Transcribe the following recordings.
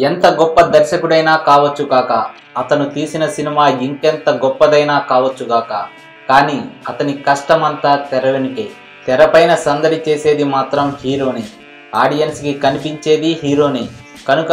ఎంత గొప్ప దర్శకుడైనా కావచ్చు కాక అతను తీసిన సినిమా ఇంకెంత గొప్పదైనా కావచ్చు కాక కానీ అతని కష్టమంతా తెరవెనికే తెరపైన సందడి చేసేది మాత్రం హీరోనే. ఆడియన్స్కి కనిపించేది హీరోనే. కనుక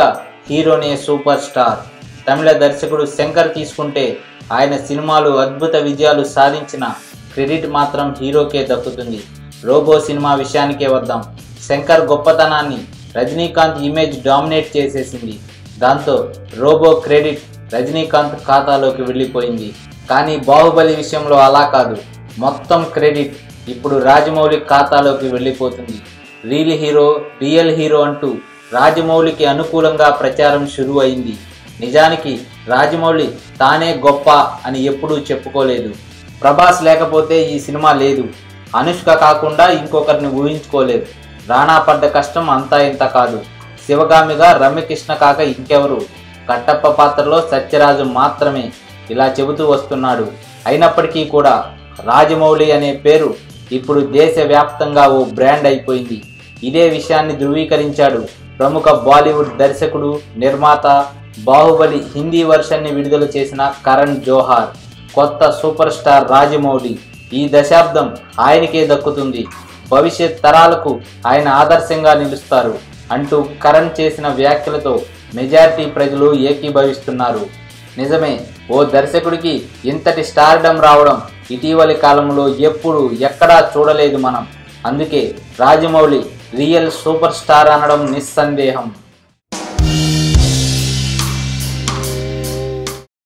హీరోనే సూపర్ స్టార్. తమిళ దర్శకుడు శంకర్ తీసుకుంటే ఆయన సినిమాలు అద్భుత విజయాలు సాధించిన క్రెడిట్ మాత్రం హీరోకే దక్కుతుంది. రోబో సినిమా విషయానికే వద్దాం. శంకర్ గొప్పతనాన్ని రజనీకాంత్ ఇమేజ్ డామినేట్ చేసేసింది. దాంతో రోబో క్రెడిట్ రజనీకాంత్ ఖాతాలోకి వెళ్ళిపోయింది. కానీ బాహుబలి విషయంలో అలా కాదు. మొత్తం క్రెడిట్ ఇప్పుడు రాజమౌళి ఖాతాలోకి వెళ్ళిపోతుంది. రీల్ హీరో రియల్ హీరో అంటూ రాజమౌళికి అనుకూలంగా ప్రచారం షురూ అయింది. నిజానికి రాజమౌళి తానే గొప్ప అని ఎప్పుడూ చెప్పుకోలేదు. ప్రభాస్ లేకపోతే ఈ సినిమా లేదు. అనుష్క కాకుండా ఇంకొకరిని ఊహించుకోలేదు. రాణా పడ్డ కష్టం అంతా ఇంత కాదు. శివగామిగా రమ్యకృష్ణ కాక ఇంకెవరు? కట్టప్ప పాత్రలో సత్యరాజు మాత్రమే ఇలా చెబుతూ వస్తున్నాడు. అయినప్పటికీ కూడా రాజమౌళి అనే పేరు ఇప్పుడు దేశవ్యాప్తంగా ఓ బ్రాండ్ అయిపోయింది. ఇదే విషయాన్ని ధృవీకరించాడు ప్రముఖ బాలీవుడ్ దర్శకుడు నిర్మాత బాహుబలి హిందీ వర్షన్ని విడుదల చేసిన కరణ్ జోహార్. కొత్త సూపర్ స్టార్ రాజమౌళి ఈ దశాబ్దం ఆయనకే దక్కుతుంది. భవిష్యత్ తరాలకు ఆయన ఆదర్శంగా నిలుస్తారు అంటూ కరణ్ చేసిన వ్యాఖ్యలతో మెజారిటీ ప్రజలు ఏకీభవిస్తున్నారు. నిజమే ఓ దర్శకుడికి ఇంతటి స్టార్డమ్ రావడం ఇటీవలి కాలంలో ఎప్పుడు ఎక్కడా చూడలేదు మనం. అందుకే రాజమౌళి రియల్ సూపర్ స్టార్ అనడం నిస్సందేహం.